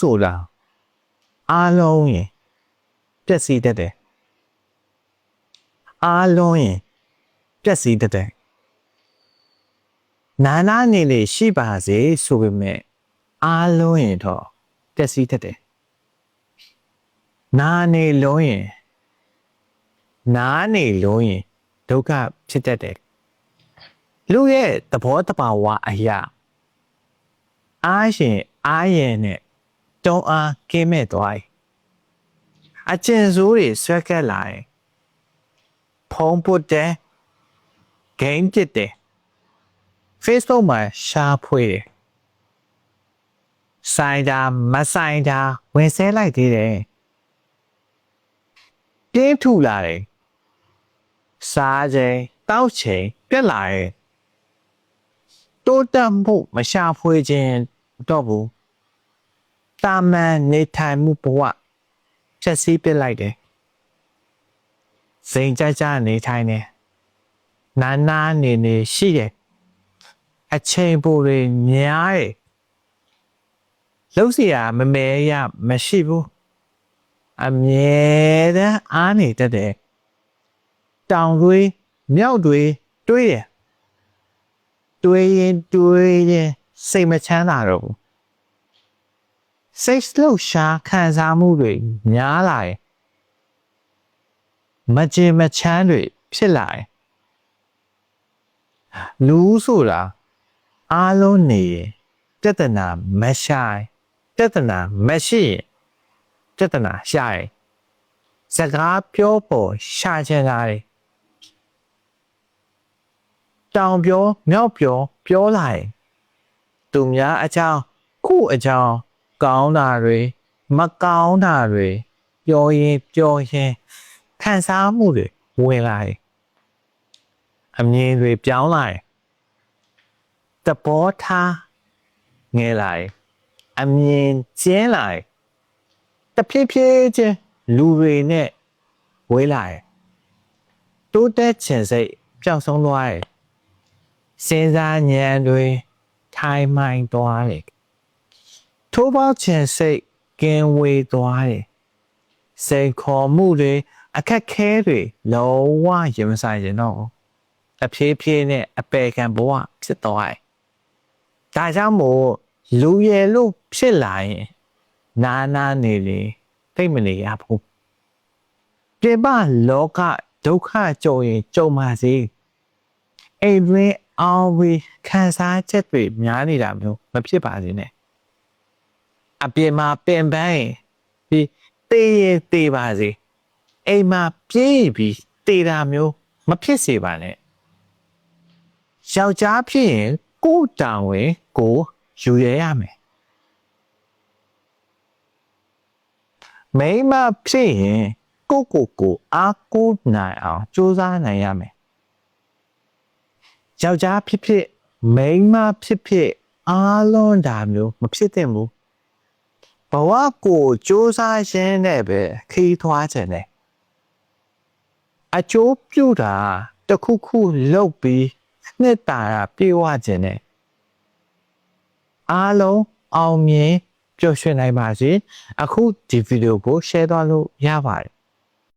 ဆိုတာအားလုံးရင်ပျက်စီးတတ်တယ်အားလုံးရင်ပျက်စီးတတ်တယ်နာနာနေလေရှိပါစေဆိုပေမဲ့အားလုံးရင်တော့ပျက်စီးတတ်တယ်နာနေလုံးရင်နာနေလုံးရင်ဒုက္ခဖြစ်တတ်တယ်လူရဲ့သဘောတဘာဝအရာအားရှင်အားရင်နဲ့ တုံးအားကင်းမဲ့သွား යි အကျဉ်စိုးတွေဆွဲကက်လာရင်ဖုံးပုတ်တယ်ဂိမ်းပစ်တယ် Facebook မှာရှားဖွေတယ်ဆိုင်တာမဆိုင်တာဝင်ဆဲလိုက်သေးတယ်ပြင်းထူလာတယ်စားချိန်တောက်ချိန်ပြက်လာတယ်တိုးတက်မှုမရှာဖွေခြင်းတော့ဘူး တာမန်နေထိုင်မှုဘဝဖြည့်ဆည်းပစ်လိုက်တယ်စိန်ကြကြနေထိုင်နေနာနာနေနေရှိတယ်အချိန်ပိုတွေများတယ်လှုပ်เสียမမဲရမရှိဘူးအမြဲတမ်းအားနေတတ်တယ်တောင်တွေမြောက်တွေတွေးတယ်တွေးရင်တွေးရင်စိတ်မချမ်းသာတော့ဘူး စိတ်လှုပ်ရှားခံစားမှုတွေများလာတယ်မကြေမချမ်းတွေဖြစ်လာတယ်လူဆိုတာအားလုံးနေရင်ပြဿနာမရှာရင်ပြဿနာမရှိရင်ပြဿနာရှာရင်စကားပြောပေါ်ရှာချင်တာတွေတောင်ပြောမြောက်ပြောပြောလာရင်သူများအကြောင်းခုအကြောင်း ကောင်းတာတွေမကောင်းတာတွေပြောရင်ပြောရင်ခံစားမှုတွေဝင်လာရင်အမြင်တွေပြောင်းလာရင်တဘောထားငဲလာရင်အမြင်ကျင်းလာရင်တဖြည်းဖြည်းချင်းလူတွေနဲ့ဝေးလာရင်တိုးတက်ချင်စိတ်ပျောက်ဆုံးသွားတယ်စဉ်းစားဉာဏ်တွေထိုင်မှန်သွားတယ် ထိုးပေါချင်စိတ်ကင်းဝေးသွားတယ်စိတ်ခေါ်မှုတွေအခက်ခဲတွေလုံးဝရင်မဆိုင်ကြတော့ဘူးအဖြည်းဖြည်းနဲ့အပေခံဘဝဖြစ်သွားတယ်ဒါကြောင့်မို့လူရယ်လို့ဖြစ်လာရင်နာနာနေလေသိမ့်မနေရဘူးပြင်ပလောကဒုက္ခကြုံရင်ကြုံပါစေအိမ်တွင်အောင်ဝေခံစားချက်တွေများနေတာမျိုးမဖြစ်ပါစေနဲ့ အပြင်မှာပင်ပန်းရင်ဒီတေးရင်တေးပါစေအိမ်မှာပြေးပြီးတေးတာမျိုးမဖြစ်စေပါနဲ့ယောက်ျားဖြစ်ရင်ကိုယ်တောင်ဝင်ကိုယူရရမယ်မိန်းမဖြစ်ရင်ကိုကိုကိုအားကိုးနိုင်အောင်စူးစမ်းနိုင်ရမယ်ယောက်ျားဖြစ်ဖြစ်မိန်းမဖြစ်ဖြစ်အားလုံးဒါမျိုးမဖြစ်သင့်ဘူး ဘဝကိုစူးစမ်းရင်းနဲ့ပဲခီးထွားခြင်းနဲ့အကျိုးပြုတာတခုခုလုပ်ပြီးနှစ်တာတာပြေဝခြင်းနဲ့အားလုံးအောင်မြင်ပျော်ရွှင်နိုင်ပါစေအခုဒီဗီဒီယိုကို share သွားလို့ရပါတယ်